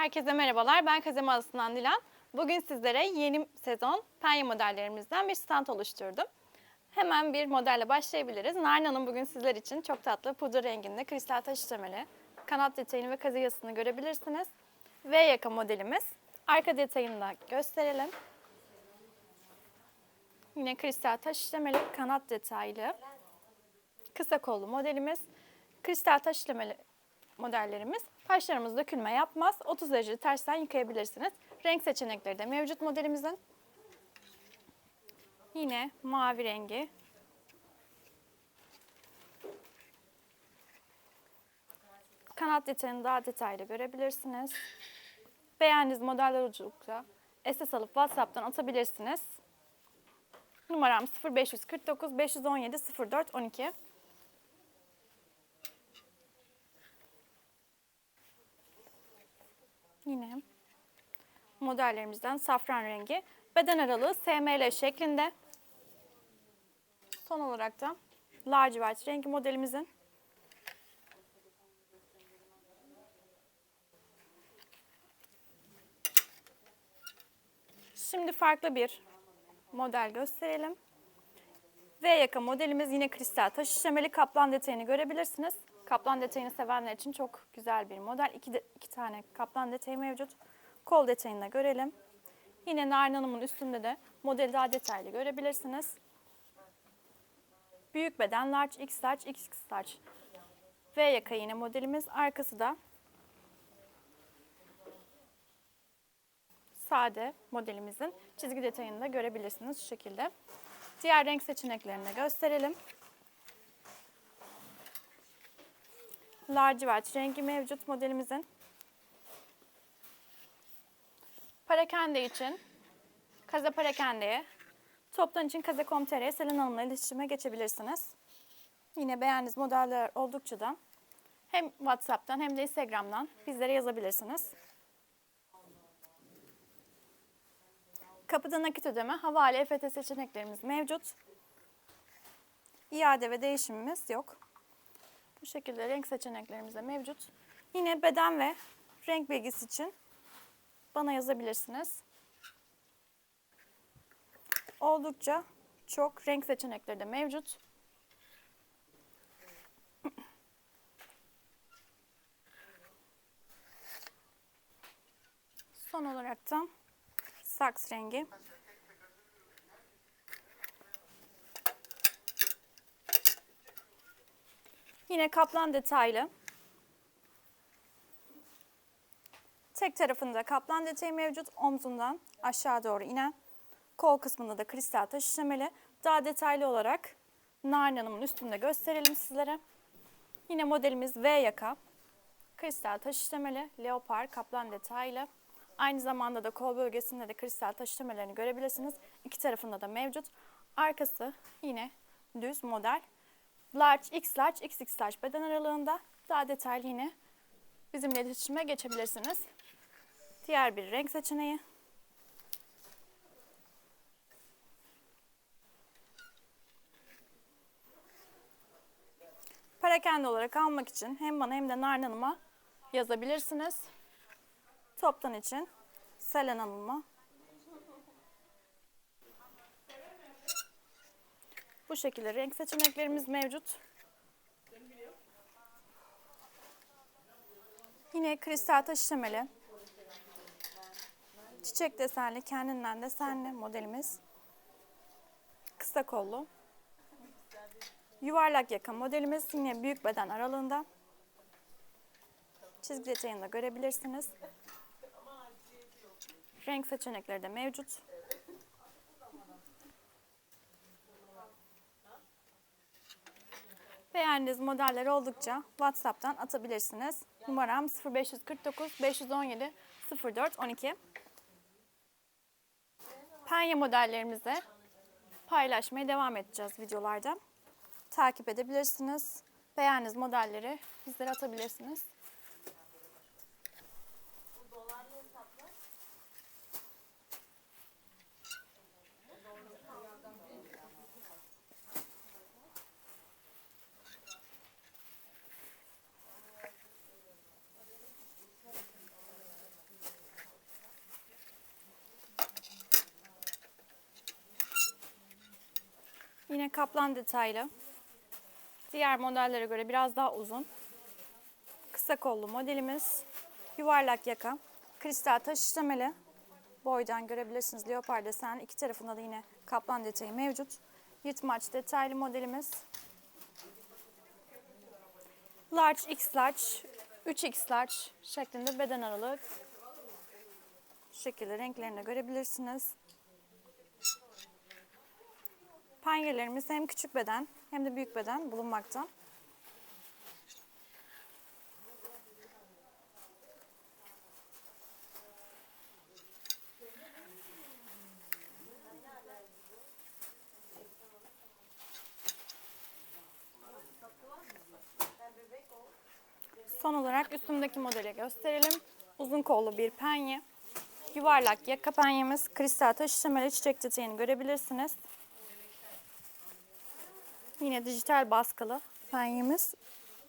Herkese merhabalar. Ben Kazem Adası'ndan Dilan. Bugün sizlere yeni sezon penye modellerimizden bir stand oluşturdum. Hemen bir modelle başlayabiliriz. Narin Hanım bugün sizler için çok tatlı pudra renginde kristal taş işlemeli kanat detayını ve kazıyasını görebilirsiniz. V yaka modelimiz. Arka detayını da gösterelim. Yine kristal taş işlemeli kanat detaylı kısa kollu modelimiz. Kristal taş işlemeli modellerimiz. Taşlarımız dökülme yapmaz. 30 derece tersten yıkayabilirsiniz. Renk seçenekleri de mevcut modelimizin. Yine mavi rengi. Kanat detayını daha detaylı görebilirsiniz. Beğendiğiniz modeller olacaksa SS alıp WhatsApp'tan atabilirsiniz. Numaram 0549 517 04 12. Yine modellerimizden safran rengi. Beden aralığı SML şeklinde. Son olarak da lacivert rengi modelimizin. Şimdi farklı bir model gösterelim. V yaka modelimiz yine kristal taş işlemeli kaplan detayını görebilirsiniz. Kaplan detayını sevenler için çok güzel bir model. İki, de, iki tane kaplan detayı mevcut. Kol detayını da görelim. Yine Narin Hanım'ın üstünde de modeli daha detaylı görebilirsiniz. Büyük beden large, x large, xx large. V yaka yine modelimiz. Arkası da sade modelimizin çizgi detayını da görebilirsiniz şu şekilde. Diğer renk seçeneklerini de gösterelim. Lacivert rengi mevcut modelimizin. Parakende için Kaze Parakende'ye, toptan için Kaze.com.tr'ye Selen Hanım'la iletişime geçebilirsiniz. Yine beğendiğiniz modeller oldukça da hem WhatsApp'tan hem de Instagram'dan bizlere yazabilirsiniz. Kapıda nakit ödeme, havale, EFT seçeneklerimiz mevcut. İade ve değişimimiz yok. Bu şekilde renk seçeneklerimiz de mevcut. Yine beden ve renk bilgisi için bana yazabilirsiniz. Oldukça çok renk seçenekleri de mevcut. Son olarak da saks rengi. Yine kaplan detaylı. Tek tarafında kaplan detayı mevcut. Omzundan aşağı doğru inen. Kol kısmında da kristal taş işlemeli. Daha detaylı olarak Narin üstünde gösterelim sizlere. Yine modelimiz V yaka. Kristal taş işlemeli. Leopar kaplan detaylı. Aynı zamanda da kol bölgesinde de kristal taş işlemelerini görebilirsiniz. İki tarafında da mevcut. Arkası yine düz model. Large, X large, XX large beden aralığında. Daha detaylı yine bizimle iletişime geçebilirsiniz. Diğer bir renk seçeneği. Parakende olarak almak için hem bana hem de Narin Hanım'a yazabilirsiniz. Toptan için Selen Hanım'a. Bu şekilde renk seçeneklerimiz mevcut. Yine kristal taş işlemeli. Çiçek desenli, kendinden desenli modelimiz. Kısa kollu. Yuvarlak yaka modelimiz yine büyük beden aralığında. Çizgi detayını da görebilirsiniz. Renk seçenekleri de mevcut. Beğendiğiniz modeller oldukça WhatsApp'tan atabilirsiniz. Numaram 0549 517 04 12. Penye modellerimizi paylaşmaya devam edeceğiz videolarda. Takip edebilirsiniz. Beğendiğiniz modelleri bizlere atabilirsiniz. Yine kaplan detaylı. Diğer modellere göre biraz daha uzun. Kısa kollu modelimiz. Yuvarlak yaka. Kristal taş işlemeli. Boydan görebilirsiniz. Leopar desen. iki tarafında da yine kaplan detayı mevcut. Yırtmaç detaylı modelimiz. Large, X large, 3X large şeklinde beden aralığı. Şekilde renklerini görebilirsiniz. Penyelerimiz hem küçük beden hem de büyük beden bulunmakta. Son olarak üstümdeki modeli gösterelim. Uzun kollu bir penye. Yuvarlak yaka penyemiz. Kristal taş işlemeli çiçek detayını görebilirsiniz. Yine dijital baskılı penyemiz.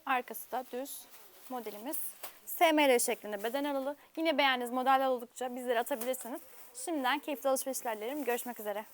Arkası da düz modelimiz. SML şeklinde beden aralı. Yine beğendiğiniz modeller oldukça bizlere atabilirsiniz. Şimdiden keyifli alışverişler dilerim. Görüşmek üzere.